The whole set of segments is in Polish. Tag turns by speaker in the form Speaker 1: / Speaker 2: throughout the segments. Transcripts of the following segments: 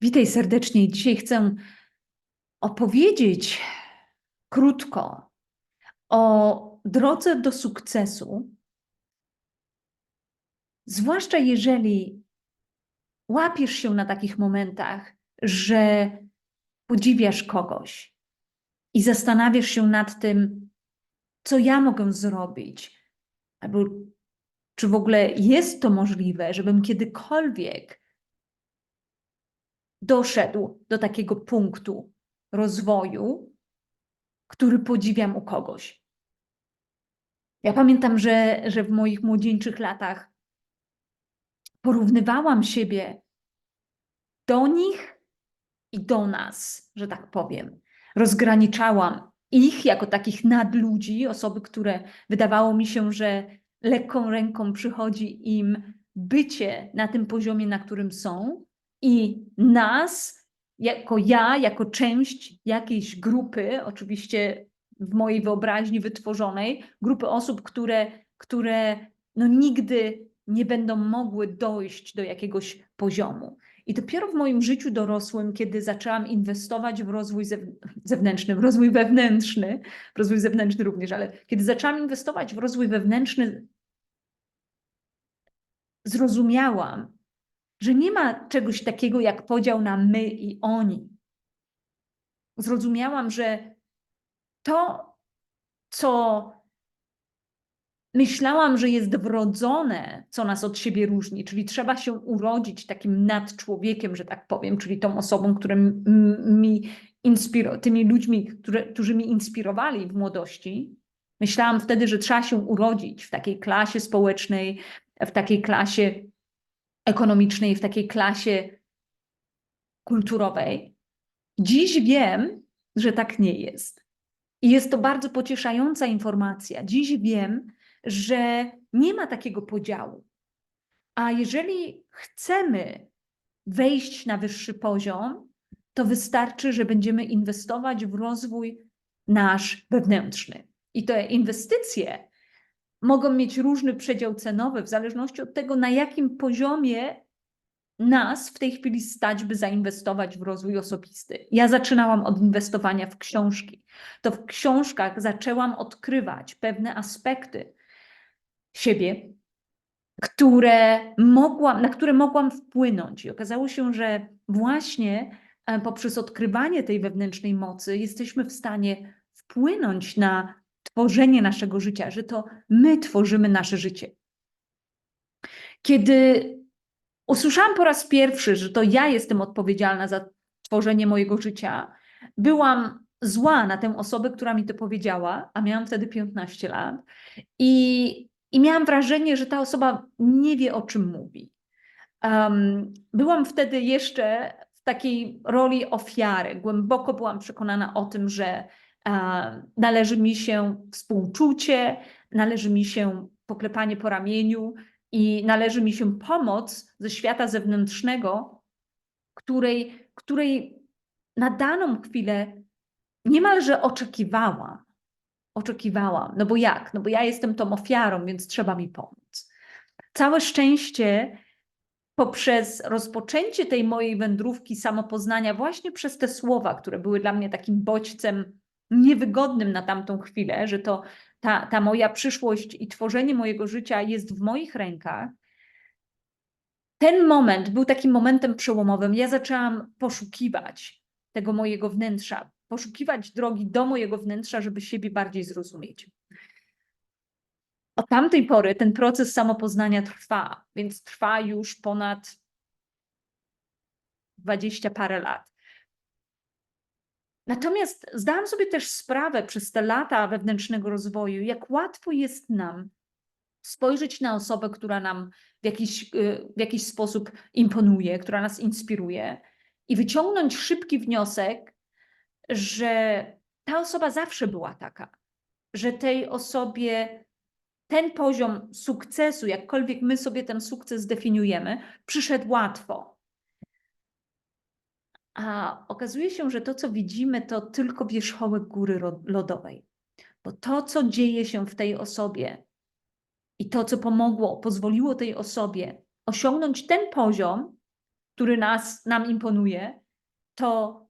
Speaker 1: Witaj serdecznie. Dzisiaj chcę opowiedzieć krótko o drodze do sukcesu, zwłaszcza jeżeli łapiesz się na takich momentach, że podziwiasz kogoś i zastanawiasz się nad tym, co ja mogę zrobić, albo czy w ogóle jest to możliwe, żebym kiedykolwiek doszedł do takiego punktu rozwoju, który podziwiam u kogoś. Ja pamiętam, że, że w moich młodzieńczych latach porównywałam siebie do nich i do nas, że tak powiem. Rozgraniczałam ich jako takich nadludzi, osoby, które wydawało mi się, że lekką ręką przychodzi im bycie na tym poziomie, na którym są, i nas, jako ja, jako część jakiejś grupy, oczywiście w mojej wyobraźni wytworzonej, grupy osób, które, które no nigdy nie będą mogły dojść do jakiegoś poziomu. I dopiero w moim życiu dorosłym, kiedy zaczęłam inwestować w rozwój zewnętrzny, w rozwój wewnętrzny, w rozwój zewnętrzny również, ale kiedy zaczęłam inwestować w rozwój wewnętrzny, zrozumiałam, że nie ma czegoś takiego jak podział na my i oni. Zrozumiałam, że to, co myślałam, że jest wrodzone, co nas od siebie różni, czyli trzeba się urodzić takim nadczłowiekiem, że tak powiem, czyli tą osobą, która mi inspiro, tymi ludźmi, które, którzy mi inspirowali w młodości. Myślałam wtedy, że trzeba się urodzić w takiej klasie społecznej, w takiej klasie ekonomicznej, w takiej klasie kulturowej. Dziś wiem, że tak nie jest. I jest to bardzo pocieszająca informacja. Dziś wiem, że nie ma takiego podziału. A jeżeli chcemy wejść na wyższy poziom, to wystarczy, że będziemy inwestować w rozwój nasz wewnętrzny. I te inwestycje mogą mieć różny przedział cenowy w zależności od tego, na jakim poziomie nas w tej chwili stać, by zainwestować w rozwój osobisty. Ja zaczynałam od inwestowania w książki. To w książkach zaczęłam odkrywać pewne aspekty siebie, które mogłam, na które mogłam wpłynąć. I okazało się, że właśnie e, poprzez odkrywanie tej wewnętrznej mocy jesteśmy w stanie wpłynąć na tworzenie naszego życia, że to my tworzymy nasze życie. Kiedy usłyszałam po raz pierwszy, że to ja jestem odpowiedzialna za tworzenie mojego życia, byłam zła na tę osobę, która mi to powiedziała, a miałam wtedy 15 lat. I, i miałam wrażenie, że ta osoba nie wie, o czym mówi. Um, byłam wtedy jeszcze w takiej roli ofiary. Głęboko byłam przekonana o tym, że należy mi się współczucie, należy mi się poklepanie po ramieniu i należy mi się pomoc ze świata zewnętrznego, której, której na daną chwilę niemalże oczekiwałam. Oczekiwałam, no bo jak? No bo ja jestem tą ofiarą, więc trzeba mi pomóc. Całe szczęście poprzez rozpoczęcie tej mojej wędrówki samopoznania, właśnie przez te słowa, które były dla mnie takim bodźcem niewygodnym na tamtą chwilę, że to ta, ta moja przyszłość i tworzenie mojego życia jest w moich rękach. Ten moment był takim momentem przełomowym. Ja zaczęłam poszukiwać tego mojego wnętrza, poszukiwać drogi do mojego wnętrza, żeby siebie bardziej zrozumieć. Od tamtej pory ten proces samopoznania trwa, więc trwa już ponad dwadzieścia parę lat. Natomiast zdałam sobie też sprawę przez te lata wewnętrznego rozwoju, jak łatwo jest nam spojrzeć na osobę, która nam w jakiś, y, w jakiś sposób imponuje, która nas inspiruje i wyciągnąć szybki wniosek, że ta osoba zawsze była taka, że tej osobie ten poziom sukcesu, jakkolwiek my sobie ten sukces definiujemy, przyszedł łatwo a okazuje się, że to, co widzimy, to tylko wierzchołek góry lodowej. Bo to, co dzieje się w tej osobie i to, co pomogło, pozwoliło tej osobie osiągnąć ten poziom, który nas, nam imponuje, to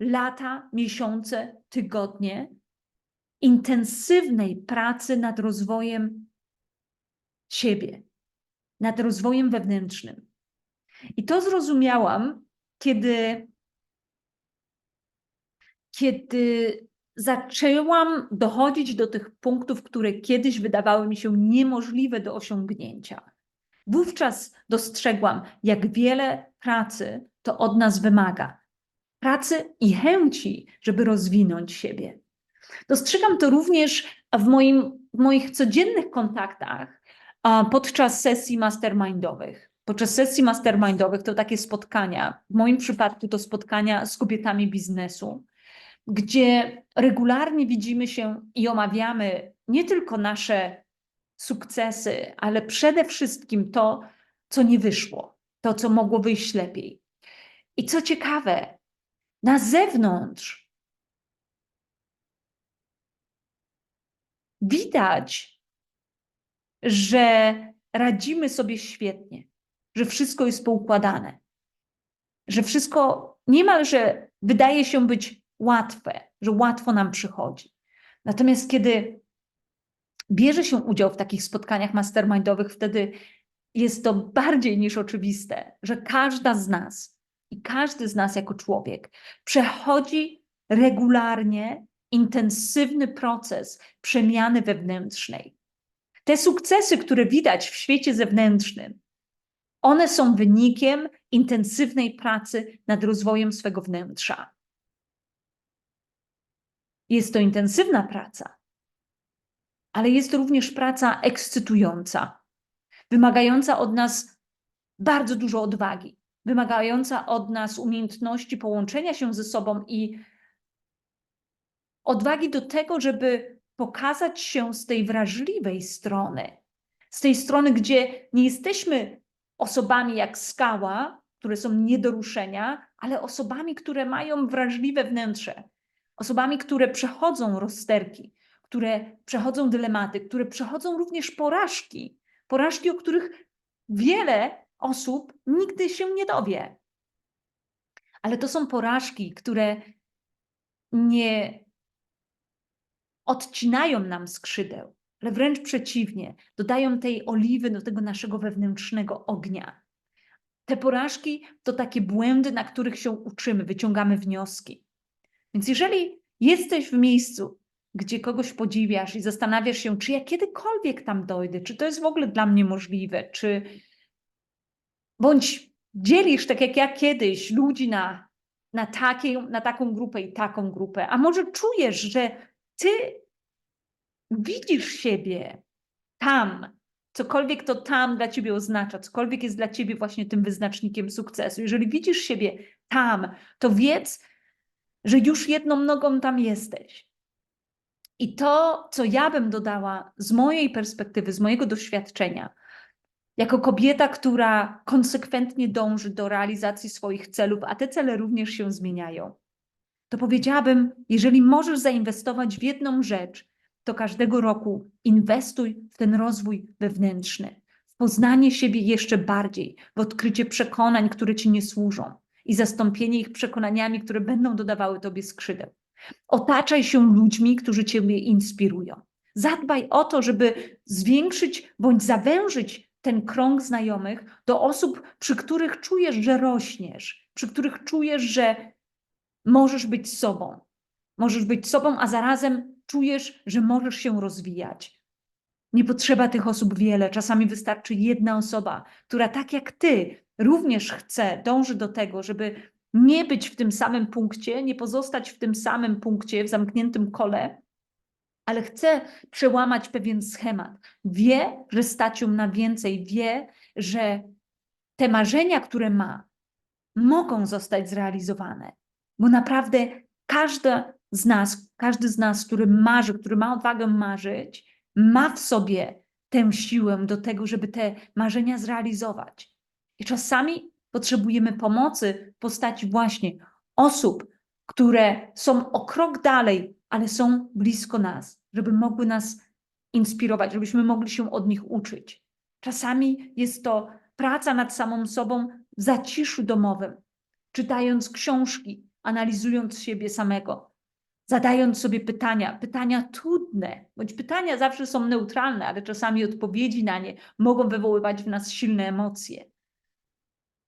Speaker 1: lata, miesiące, tygodnie intensywnej pracy nad rozwojem siebie, nad rozwojem wewnętrznym. I to zrozumiałam, kiedy, kiedy zaczęłam dochodzić do tych punktów, które kiedyś wydawały mi się niemożliwe do osiągnięcia. Wówczas dostrzegłam, jak wiele pracy to od nas wymaga. Pracy i chęci, żeby rozwinąć siebie. Dostrzegam to również w, moim, w moich codziennych kontaktach podczas sesji mastermindowych. Podczas sesji mastermindowych to takie spotkania, w moim przypadku to spotkania z kobietami biznesu, gdzie regularnie widzimy się i omawiamy nie tylko nasze sukcesy, ale przede wszystkim to, co nie wyszło, to, co mogło wyjść lepiej. I co ciekawe, na zewnątrz widać, że radzimy sobie świetnie, że wszystko jest poukładane, że wszystko niemalże wydaje się być łatwe, że łatwo nam przychodzi. Natomiast kiedy bierze się udział w takich spotkaniach mastermindowych, wtedy jest to bardziej niż oczywiste, że każda z nas i każdy z nas jako człowiek przechodzi regularnie intensywny proces przemiany wewnętrznej. Te sukcesy, które widać w świecie zewnętrznym, one są wynikiem intensywnej pracy nad rozwojem swego wnętrza. Jest to intensywna praca, ale jest to również praca ekscytująca, wymagająca od nas bardzo dużo odwagi, wymagająca od nas umiejętności połączenia się ze sobą i odwagi do tego, żeby pokazać się z tej wrażliwej strony, z tej strony, gdzie nie jesteśmy osobami jak skała, które są nie do ruszenia, ale osobami, które mają wrażliwe wnętrze, osobami, które przechodzą rozsterki, które przechodzą dylematy, które przechodzą również porażki, porażki, o których wiele osób nigdy się nie dowie. Ale to są porażki, które nie odcinają nam skrzydeł, ale wręcz przeciwnie, dodają tej oliwy do tego naszego wewnętrznego ognia. Te porażki to takie błędy, na których się uczymy, wyciągamy wnioski. Więc jeżeli jesteś w miejscu, gdzie kogoś podziwiasz i zastanawiasz się, czy ja kiedykolwiek tam dojdę, czy to jest w ogóle dla mnie możliwe, czy bądź dzielisz, tak jak ja kiedyś, ludzi na, na, takie, na taką grupę i taką grupę, a może czujesz, że ty widzisz siebie tam, cokolwiek to tam dla ciebie oznacza, cokolwiek jest dla ciebie właśnie tym wyznacznikiem sukcesu. Jeżeli widzisz siebie tam, to wiedz, że już jedną nogą tam jesteś. I to, co ja bym dodała z mojej perspektywy, z mojego doświadczenia, jako kobieta, która konsekwentnie dąży do realizacji swoich celów, a te cele również się zmieniają, to powiedziałabym, jeżeli możesz zainwestować w jedną rzecz, to każdego roku inwestuj w ten rozwój wewnętrzny, w poznanie siebie jeszcze bardziej, w odkrycie przekonań, które ci nie służą i zastąpienie ich przekonaniami, które będą dodawały tobie skrzydeł. Otaczaj się ludźmi, którzy ciebie inspirują. Zadbaj o to, żeby zwiększyć bądź zawężyć ten krąg znajomych do osób, przy których czujesz, że rośniesz, przy których czujesz, że możesz być sobą. Możesz być sobą, a zarazem czujesz, że możesz się rozwijać. Nie potrzeba tych osób wiele, czasami wystarczy jedna osoba, która tak jak ty również chce, dąży do tego, żeby nie być w tym samym punkcie, nie pozostać w tym samym punkcie, w zamkniętym kole, ale chce przełamać pewien schemat. Wie, że stać ją na więcej, wie, że te marzenia, które ma, mogą zostać zrealizowane, bo naprawdę każda z nas, każdy z nas, który marzy, który ma odwagę marzyć, ma w sobie tę siłę do tego, żeby te marzenia zrealizować. I czasami potrzebujemy pomocy w postaci właśnie osób, które są o krok dalej, ale są blisko nas, żeby mogły nas inspirować, żebyśmy mogli się od nich uczyć. Czasami jest to praca nad samą sobą w zaciszu domowym, czytając książki, analizując siebie samego, zadając sobie pytania, pytania trudne, bądź pytania zawsze są neutralne, ale czasami odpowiedzi na nie mogą wywoływać w nas silne emocje.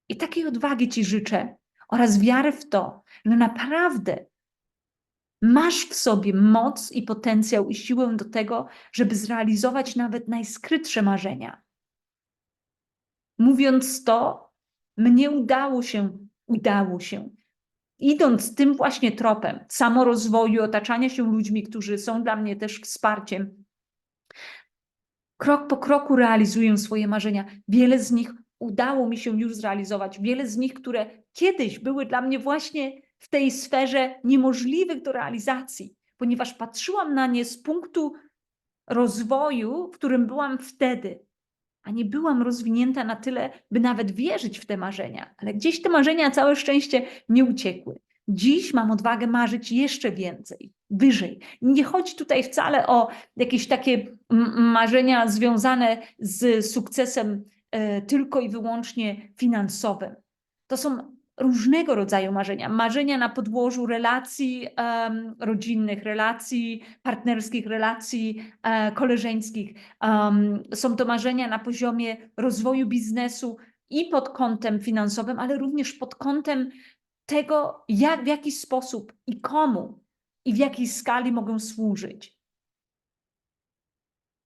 Speaker 1: I takiej odwagi Ci życzę oraz wiary w to, że naprawdę masz w sobie moc i potencjał i siłę do tego, żeby zrealizować nawet najskrytsze marzenia. Mówiąc to, mnie udało się, udało się. Idąc tym właśnie tropem samorozwoju, otaczania się ludźmi, którzy są dla mnie też wsparciem, krok po kroku realizuję swoje marzenia. Wiele z nich udało mi się już zrealizować, wiele z nich, które kiedyś były dla mnie właśnie w tej sferze niemożliwych do realizacji, ponieważ patrzyłam na nie z punktu rozwoju, w którym byłam wtedy, a nie byłam rozwinięta na tyle, by nawet wierzyć w te marzenia. Ale gdzieś te marzenia, całe szczęście, nie uciekły. Dziś mam odwagę marzyć jeszcze więcej, wyżej. Nie chodzi tutaj wcale o jakieś takie m- marzenia związane z sukcesem e, tylko i wyłącznie finansowym. To są różnego rodzaju marzenia. Marzenia na podłożu relacji em, rodzinnych, relacji partnerskich, relacji e, koleżeńskich. Em, są to marzenia na poziomie rozwoju biznesu i pod kątem finansowym, ale również pod kątem tego, jak, w jaki sposób i komu i w jakiej skali mogą służyć.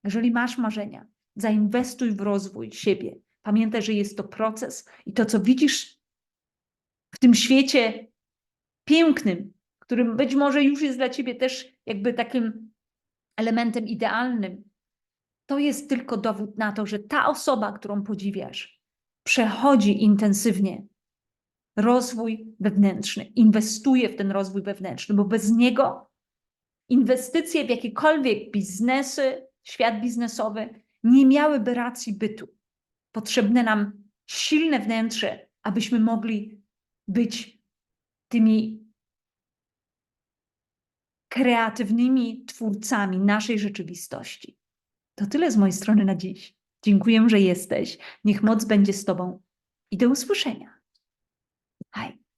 Speaker 1: Jeżeli masz marzenia, zainwestuj w rozwój siebie. Pamiętaj, że jest to proces i to, co widzisz w tym świecie pięknym, którym być może już jest dla ciebie też jakby takim elementem idealnym, to jest tylko dowód na to, że ta osoba, którą podziwiasz, przechodzi intensywnie rozwój wewnętrzny, inwestuje w ten rozwój wewnętrzny, bo bez niego inwestycje w jakiekolwiek biznesy, świat biznesowy nie miałyby racji bytu. Potrzebne nam silne wnętrze, abyśmy mogli być tymi kreatywnymi twórcami naszej rzeczywistości. To tyle z mojej strony na dziś. Dziękuję, że jesteś. Niech moc będzie z Tobą i do usłyszenia. Hej.